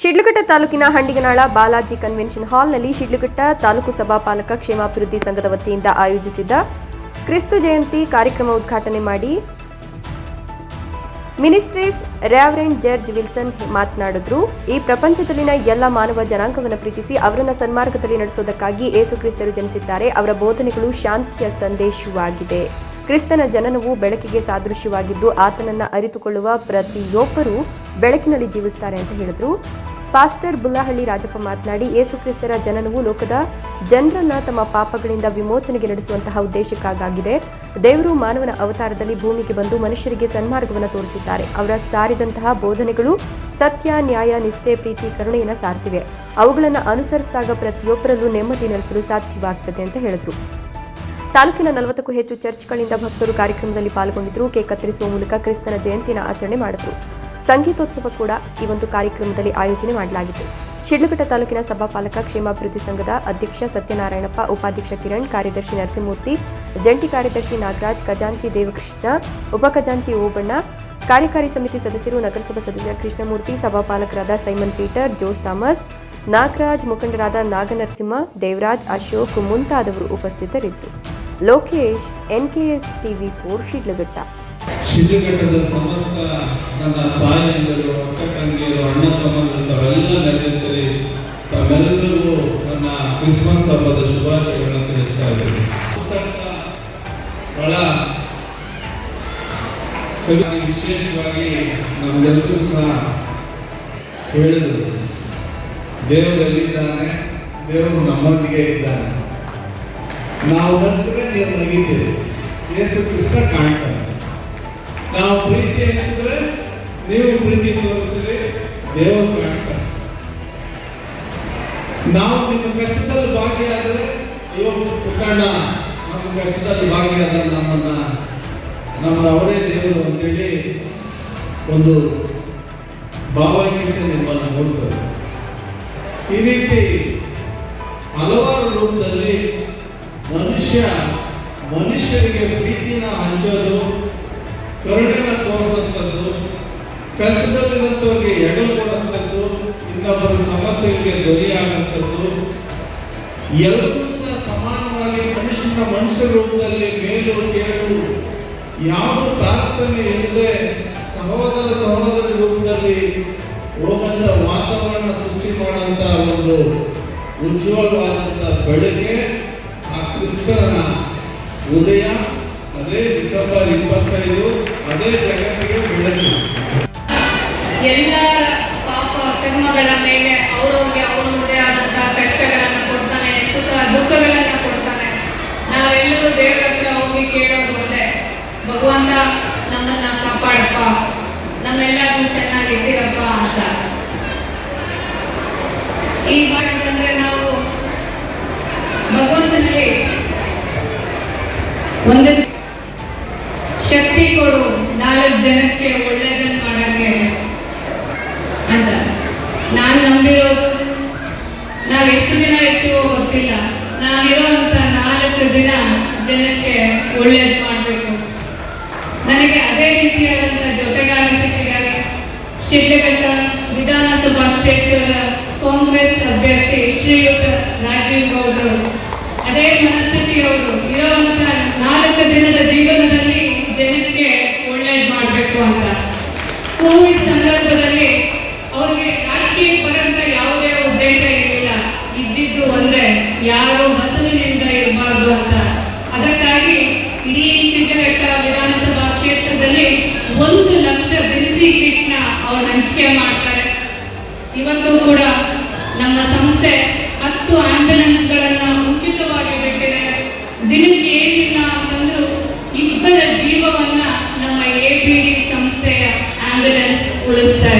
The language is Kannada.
ಶಿಡ್ಲಘಟ್ಟ ತಾಲೂಕಿನ ಹಂಡಿಗನಾಳ ಬಾಲಾಜಿ ಕನ್ವೆನ್ಷನ್ ಹಾಲ್ನಲ್ಲಿ ಶಿಡ್ಲಘಟ್ಟ ತಾಲೂಕು ಸಭಾಪಾಲಕ ಕ್ಷೇಮಾಭಿವೃದ್ಧಿ ಸಂಘದ ವತಿಯಿಂದ ಆಯೋಜಿಸಿದ್ದ ಕ್ರಿಸ್ತು ಜಯಂತಿ ಕಾರ್ಯಕ್ರಮ ಉದ್ಘಾಟನೆ ಮಾಡಿ ಮಿನಿಸ್ಟ್ರೀಸ್ ರ್ಯಾವರೆಂಡ್ ಜರ್ಜ್ ವಿಲ್ಸನ್ ಮಾತನಾಡಿದ್ರು. ಈ ಪ್ರಪಂಚದಲ್ಲಿನ ಎಲ್ಲ ಮಾನವ ಜನಾಂಗವನ್ನು ಪ್ರೀತಿಸಿ ಅವರನ್ನ ಸನ್ಮಾರ್ಗದಲ್ಲಿ ನಡೆಸೋದಕ್ಕಾಗಿ ಏಸು ಕ್ರಿಸ್ತರು ಜನಿಸಿದ್ದಾರೆ. ಅವರ ಬೋಧನೆಗಳು ಶಾಂತಿಯ ಸಂದೇಶವಾಗಿದೆ. ಕ್ರಿಸ್ತನ ಜನನವು ಬೆಳಕಿಗೆ ಸಾದೃಶ್ಯವಾಗಿದ್ದು ಆತನನ್ನ ಅರಿತುಕೊಳ್ಳುವ ಪ್ರತಿಯೊಬ್ಬರೂ ಬೆಳಕಿನಲ್ಲಿ ಜೀವಿಸುತ್ತಾರೆ ಅಂತ ಹೇಳಿದ್ರು. ಪಾಸ್ಟರ್ ಬುಲ್ಲಹಳ್ಳಿ ರಾಜಪ್ಪ ಮಾತನಾಡಿ ಯೇಸುಕ್ರಿಸ್ತರ ಜನನವು ಲೋಕದ ಜನರನ್ನ ತಮ್ಮ ಪಾಪಗಳಿಂದ ವಿಮೋಚನೆಗೆ ನಡೆಸುವಂತಹ ಉದ್ದೇಶಕ್ಕಾಗಿದೆ ದೇವರು ಮಾನವನ ಅವತಾರದಲ್ಲಿ ಭೂಮಿಗೆ ಬಂದು ಮನುಷ್ಯರಿಗೆ ಸನ್ಮಾರ್ಗವನ್ನು ತೋರಿಸಿದ್ದಾರೆ. ಅವರ ಸಾರಿದಂತಹ ಬೋಧನೆಗಳು ಸತ್ಯ, ನ್ಯಾಯ, ನಿಷ್ಠೆ, ಪ್ರೀತಿ, ಕರುಣೆಯನ್ನು ಸಾರ್ತಿವೆ. ಅವುಗಳನ್ನು ಅನುಸರಿಸಿದಾಗ ಪ್ರತಿಯೊಬ್ಬರಲ್ಲೂ ನೆಮ್ಮದಿ ನಡೆಸಲು ಸಾಧ್ಯವಾಗ್ತದೆ ಅಂತ ಹೇಳಿದರು. ತಾಲೂಕಿನ ನಲವತ್ತಕ್ಕೂ ಹೆಚ್ಚು ಚರ್ಚ್ಗಳಿಂದ ಭಕ್ತರು ಕಾರ್ಯಕ್ರಮದಲ್ಲಿ ಪಾಲ್ಗೊಂಡಿದ್ದರು ಕೇಕ್ ಕತ್ತರಿಸುವ ಮೂಲಕ ಕ್ರಿಸ್ತನ ಜಯಂತಿನ ಆಚರಣೆ ಮಾಡಿದ್ರು. ಸಂಗೀತೋತ್ಸವ ಕೂಡ ಈ ಒಂದು ಕಾರ್ಯಕ್ರಮದಲ್ಲಿ ಆಯೋಜನೆ ಮಾಡಲಾಗಿತ್ತು. ಶಿಡ್ಲಘಟ್ಟ ತಾಲೂಕಿನ ಸಭಾಪಾಲಕ ಕ್ಷೇಮಾಭಿವೃದ್ಧಿ ಸಂಘದ ಅಧ್ಯಕ್ಷ ಸತ್ಯನಾರಾಯಣಪ್ಪ, ಉಪಾಧ್ಯಕ್ಷ ಕಿರಣ್, ಕಾರ್ಯದರ್ಶಿ ನರಸಿಂಹಮೂರ್ತಿ, ಜಂಟಿ ಕಾರ್ಯದರ್ಶಿ ನಾಗರಾಜ್, ಖಜಾಂಚಿ ದೇವಕೃಷ್ಣ, ಉಪ ಖಜಾಂಚಿ ಓಬಣ್ಣ, ಕಾರ್ಯಕಾರಿ ಸಮಿತಿ ಸದಸ್ಯರು, ನಗರಸಭಾ ಸದಸ್ಯ Krishnamurthy, ಸಭಾಪಾಲಕರಾದ Simon Peter, Jose Thomas, Nagaraj ಮುಖಂಡರಾದ ನಾಗನರಸಿಂಹ, ದೇವರಾಜ್, ಅಶೋಕ್ ಮುಂತಾದವರು ಉಪಸ್ಥಿತರಿದ್ದರು. Lokesh NKS TV four, Shidlaghatta. ಶಿಡ್ಲಘಟ್ಟದ ಸಮಸ್ತ ನನ್ನ ತಾಯಿಯಂದರು, ಅಕ್ಕ ತಂಗಿಯರು, ಅಣ್ಣ ತಮ್ಮಂದರು ತಾವೆಲ್ಲ ತಾವೆಲ್ಲರಿಗೂ ನನ್ನ ಕ್ರಿಸ್ಮಸ್ ಹಬ್ಬದ ಶುಭಾಶಯಗಳನ್ನು ತಿಳಿಸ್ತಾ ಇದ್ದೇನೆ. ಬಹಳ ವಿಶೇಷವಾಗಿ ನಮಗೆಲ್ಲರೂ ಸಹ ಹೇಳಿದರು. ದೇವರು ಎಲ್ಲಿದ್ದಾನೆ ದೇವರು ನಮ್ಮೊಂದಿಗೆ ಇದ್ದಾನೆ. ನಾವು ಬಂದರೆ ನೀವು ನಗಿದ್ದೀರಿ ಯೇಸು ಕ್ರಿಸ್ತ ಕಾಣ್ತಾನೆ. ನಾವು ಪ್ರೀತಿ ಹಂಚಿದ್ರೆ ನೀವು ಪ್ರೀತಿ ತೋರಿಸಿದ್ರೆ ದೇವರು ಕಾಣ್ತಾರೆ. ನಾವು ನಿಮ್ಮ ಕಷ್ಟದಲ್ಲಿ ಭಾಗಿಯಾದರೆ ಅಯ್ಯೋ, ಪುಟ್ಟಣ್ಣ, ನಮ್ಮ ಕಷ್ಟದಲ್ಲಿ ಭಾಗಿಯಾದ ನಮ್ಮನ್ನ ನಮ್ಮ ಅವರೇ ದೇವರು ಅಂತೇಳಿ ಒಂದು ಭಾವಗೀತೆ ನಿಮ್ಮನ್ನು ನೋಡ್ತಾರೆ ಈ ರೀತಿ ಹಲವಾರು ರೂಪದಲ್ಲಿ ಮನುಷ್ಯ ಮನುಷ್ಯರಿಗೆ ಪ್ರೀತಿನ ಹಂಚೋದು ಕರುಣೆನ ತೋರಿಸುವಂಥದ್ದು ಕಷ್ಟದಲ್ಲಿರುವಂಥವ್ರಿಗೆ ಎಡಲು ಕೊಡುವಂಥದ್ದು, ಇನ್ನೊಬ್ಬರ ಸಮಸ್ಯೆಗೆ ದೊರೆಯಾಗುವಂಥದ್ದು ಎಲ್ಲರೂ ಸಹ ಸಮಾನವಾಗಿ ಮನುಷ್ಯನ ಮನುಷ್ಯ ರೂಪದಲ್ಲಿ ಮೇಲು ಕೇಳು ಯಾವ ತಾರತಮ್ಯ ಇಲ್ಲದೆ ಸಹೋದರ ಸಹೋದರ ರೂಪದಲ್ಲಿ ಹೋಗುವಂಥ ವಾತಾವರಣ ಸೃಷ್ಟಿ ಮಾಡುವಂಥ ಒಂದು ಉಜ್ವಲವಾದಂಥ ಬೆಳಕೆ ಆ ಕ್ರಿಸ್ತನ ಉದಯ. ಅದೇ ಡಿಸೆಂಬರ್ ಇಪ್ಪತ್ತೈದು, ಅದೇ ಜಗತ್ತಿಗೆ ಬೆಳಕು. ಎಲ್ಲ ಪಾಪ ಕರ್ಮಗಳ ಮೇಲೆ ಅವ್ರವ್ರಿಗೆ ಅವರವ್ರದೇ ಆದಂತಹ ಕಷ್ಟಗಳನ್ನ ಕೊಡ್ತಾನೆ, ಸುಖ ದುಃಖಗಳನ್ನ ಕೊಡ್ತಾನೆ. ನಾವೆಲ್ಲರೂ ದೇವರ ಹತ್ರ ಹೋಗಿ ಕೇಳೋದು ಒಂದೇ. ಭಗವಂತ ನಮ್ಮನ್ನ ಕಾಪಾಡಪ್ಪ. ನಮ್ಮೆಲ್ಲರೂ ಚೆನ್ನಾಗಿ ಇಟ್ಟಿರಪ್ಪ ಅಂತ. ಈ ಅಂತಂದ್ರೆ ನಾವು ಭಗವಂತನಲ್ಲಿ ಒಂದು ಶಕ್ತಿ ಕೊಡು, ನಾಲ್ಕು ಜನಕ್ಕೆ ಒಳ್ಳೇದನ್ನ ಮಾಡಕ್ಕೆ ಅಂತ. ನಾನು ನಂಬಿರೋದು, ನಾವು ಎಷ್ಟು ದಿನ ಇರ್ತೀವೋ ಗೊತ್ತಿಲ್ಲ. ನಾನಿರೋಂಥ ನಾಲ್ಕು ದಿನ ಜನಕ್ಕೆ ಒಳ್ಳೇದು ಮಾಡಬೇಕು. ನನಗೆ ಅದೇ ರೀತಿಯಾದಂಥ ಜೊತೆಗಾರ ಸಿಕ್ಕಿದ್ದಾರೆ. ಶಿಡ್ಲಘಟ್ಟ ವಿಧಾನಸಭಾ ಕ್ಷೇತ್ರದ ಕಾಂಗ್ರೆಸ್ ಅಭ್ಯರ್ಥಿ ಶ್ರೀಯುತ ರಾಜೀವ್ ಗೌಡ್ರು. ಅದೇ ಮನಸ್ಥಿತಿಯವರು ಇರುವಂತ ನಾಲ್ಕು ದಿನದ ಮಾಡಬೇಕು ಅಂತ. ಕೋವಿಡ್ ಸಂದರ್ಭದಲ್ಲಿ ಅವ್ರಿಗೆ ರಾಜಕೀಯ ಪರಂತ ಯಾವುದೇ ಉದ್ದೇಶ ಇರಲಿಲ್ಲ. ಇದ್ದಿದ್ದು ಒಂದೇ, ಯಾರು ಹಸುವಿನಿಂದ ಇರಬಾರ್ದು ಅಂತ. ಅದಕ್ಕಾಗಿ ಇಡೀ ಶಿಡ್ಡಘಟ್ಟ ವಿಧಾನಸಭಾ ಕ್ಷೇತ್ರದಲ್ಲಿ ಒಂದು ಲಕ್ಷ ಬಿಡಿಸಿ ಕಿಟ್ನ ಅವ್ರು ಹಂಚಿಕೆ ಮಾಡ್ತಾರೆ. ಇವತ್ತು ಕೂಡ